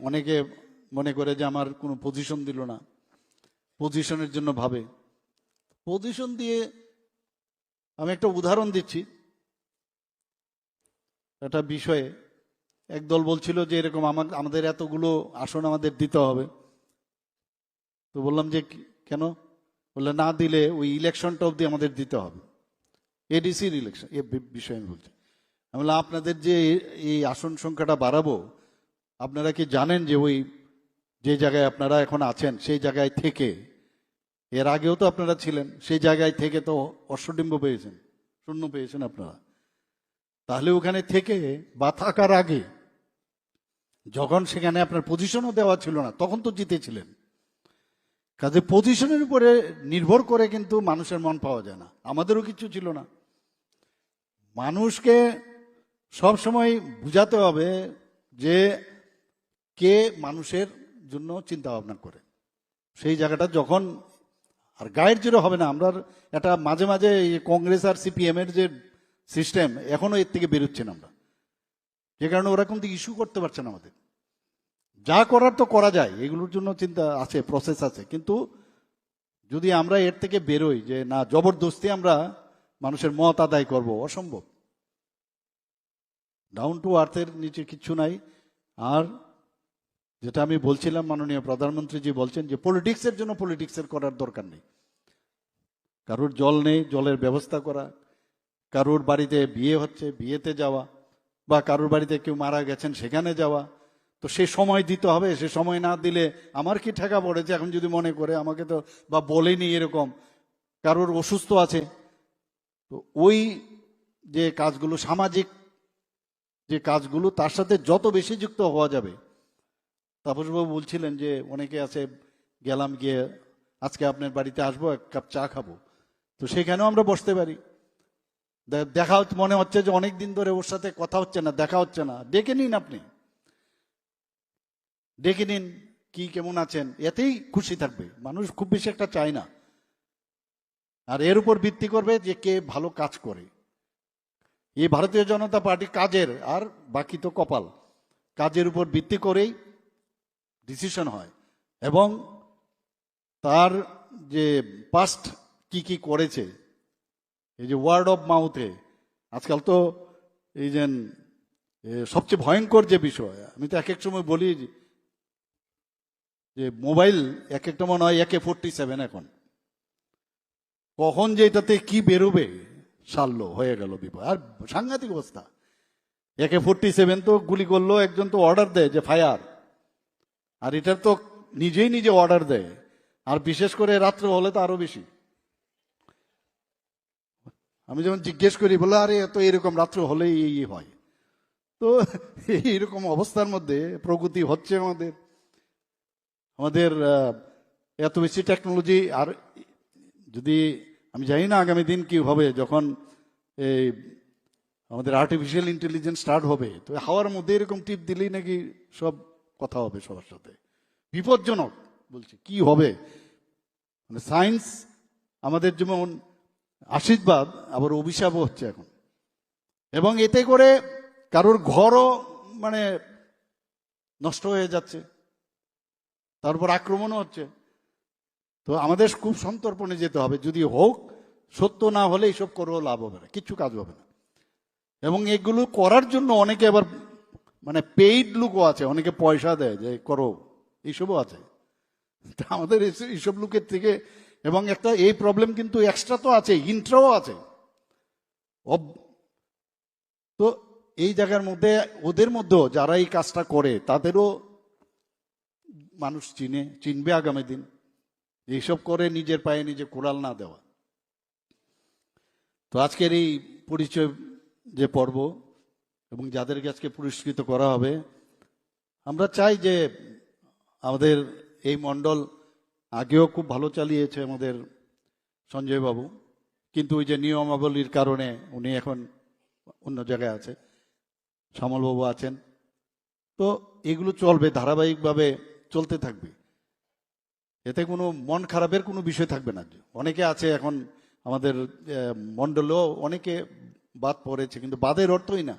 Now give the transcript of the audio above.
অনেকে মনে করে যে আমার কোনো পজিশন দিল না। পজিশনের জন্য ভাবে। পজিশন দিয়ে আমি একটা উদাহরণ দিচ্ছি। একটা বিষয়ে একদল বলছিল যে এরকম আমার আমাদের এতগুলো আসন আমাদের দিতে হবে। তো বললাম যে কেন? বললে না দিলে ওই ইলেকশনটা অবধি আমাদের দিতে হবে। এডিসির ইলেকশন এ বিষয়ে আমি বলছি। আমি বললাম, আপনাদের যে এই আসন সংখ্যাটা বাড়াবো আপনারা কি জানেন যে ওই যে জায়গায় আপনারা এখন আছেন, সেই জায়গায় থেকে, এর আগেও তো আপনারা ছিলেন, সেই জায়গায় থেকে তো অশ্বডিম্ব পেয়েছেন, শূন্য পেয়েছেন আপনারা। তাহলে ওখানে থেকে বা থাকার আগে, যখন সেখানে আপনার পজিশনও দেওয়া ছিল না, তখন তো জিতেছিলেন। কাজে পজিশনের উপরে নির্ভর করে কিন্তু মানুষের মন পাওয়া যায় না, আমাদেরও কিছু ছিল না। মানুষকে সব সময় বুঝাতে হবে যে কে মানুষের জন্য চিন্তা ভাবনা করে? সেই জায়গাটা যখন, আর গায়ের জোরে হবে না, আমরা এটা মাঝে মাঝে কংগ্রেস আর সিপিএম এর যে সিস্টেম, এখনও এর থেকে বেরোচ্ছে না আমরা। যে কারণে ওরা কিন্তু ইস্যু করতে পারছে না আমাদের। যা করার তো করা যায়, এগুলোর জন্য চিন্তা আছে প্রসেস আছে। কিন্তু যদি আমরা এর থেকে বেরোই যে, না, জবরদস্তি আমরা মানুষের মত আদায় করব, অসম্ভব। ডাউন টু আর্থের নিচে কিচ্ছু নাই। আর যেটা আমি বলছিলাম মাননীয় প্রধানমন্ত্রী প্রধানমন্ত্রীজি বলছেন যে পলিটিক্সের জন্য পলিটিক্সের করার দরকার নেই। কারোর জল নেই, জলের ব্যবস্থা করা, কারোর বাড়িতে বিয়ে হচ্ছে, বিয়েতে যাওয়া, বা কারোর বাড়িতে কেউ মারা গেছেন সেখানে যাওয়া, তো সে সময় দিতে হবে, সে সময় না দিলে আমার কি ঠেকা পড়েছে? এখন যদি মনে করে আমাকে তো, বা বলেনি এরকম, কারোর অসুস্থ আছে, তো ওই যে কাজগুলো, সামাজিক যে কাজগুলো, তার সাথে যত বেশি যুক্ত হওয়া যাবে তাপসবাবু বলছিলেন যে, অনেকে আছে, গেলাম গিয়ে আজকে আপনার বাড়িতে আসব, এক কাপ চা খাব। তো সেখানেও আমরা বসতে পারি। দেখা হচ্ছে, মনে হচ্ছে যে অনেক দিন ধরে ওর সাথে কথা হচ্ছে না, দেখা হচ্ছে না। ডেকে নিন আপনি। ডেকে নিন, কি কেমন আছেন? এতেই খুশি থাকবে। মানুষ খুব বেশি একটা চায় না। আর এর উপর ভিত্তি করবে যে কে ভালো কাজ করে। এই ভারতীয় জনতা পার্টি কাজের, আর বাকি তো কপাল। কাজের উপর ভিত্তি করেই ডিসিশন হয়। এবং তার যে পাস্ট কি কি করেছে, এই যে ওয়ার্ড অফ মাউথে আজকাল তো এই যে সবচেয়ে ভয়ঙ্কর যে বিষয়, আমি তো এক এক সময় বলি যে মোবাইল এক একটা মনে হয় একে ফোরটি সেভেন এখন। কখন যে এটাতে কি বেরোবে, সারলো হয়ে গেল বিপদ। আর সাংঘাতিক অবস্থা। একে ফোরটি সেভেন তো গুলি করল, একজন তো অর্ডার দেয় যে ফায়ার আর এটার তো নিজেই নিজে অর্ডার দেয়। আর বিশেষ করে রাত্রে হলে তো আরও বেশি। আমি যেমন জিজ্ঞেস করি, বলে, আরে, এত এরকম রাত্রে এই এই হয়। তো এইরকম অবস্থার মধ্যে প্রগতি হচ্ছে আমাদের। আমাদের এত বেশি টেকনোলজি আর যদি আমি জানি না আগামী দিন কি হবে, যখন এই আমাদের আর্টিফিশিয়াল ইন্টেলিজেন্স স্টার্ট হবে, তো হাওয়ার মধ্যে এরকম টিপ দিলেই নাকি সব কথা হবে সবার সাথে। বিপজ্জনক, বলছি, কি হবে? মানে সায়েন্স আমাদের যেমন আশীর্বাদ, আবার অভিশাপও হচ্ছে এখন। এবং এতে করে কারোর ঘরও মানে নষ্ট হয়ে যাচ্ছে। তারপর আক্রমণও হচ্ছে। তো আমাদের খুব সন্তর্পণে যেতে হবে। যদি হোক, সত্য না হলে এইসব করেও লাভ হবে না। কিচ্ছু কাজ হবে না। এবং এগুলো করার জন্য অনেকে আবার মানে পেইড লুকও আছে, অনেকে পয়সা দেয় যে করো, এইসবও আছে। তা আমাদের এইসব লুকের থেকে, এবং একটা এই প্রবলেম কিন্তু এক্সট্রা তো আছে ইন্ট্রাও আছে। তো এই জায়গার মধ্যে, ওদের মধ্যেও যারা এই কাজটা করে, তাদেরও মানুষ চিনে, চিনবে আগামী দিন। এইসব করে নিজের পায়ে নিজে কোরাল না দেওয়া। তো আজকের এই পরিচয় যে পর্ব এবং যাদেরকে আজকে পুরস্কৃত করা হবে, আমরা চাই যে আমাদের এই মণ্ডল আগেও খুব ভালো চালিয়েছে আমাদের সঞ্জয় বাবু কিন্তু ওই যে নিয়মাবলীর কারণে উনি এখন অন্য জায়গায় আছে, শ্যামলবাবু আছেন। তো এগুলো চলবে, ধারাবাহিকভাবে চলতে থাকবে। এতে কোনো মন খারাপের কোনো বিষয় থাকবে না। অনেকে আছে এখন আমাদের মণ্ডলেও অনেকে বাদ পড়েছে, কিন্তু বাদের অর্থই না।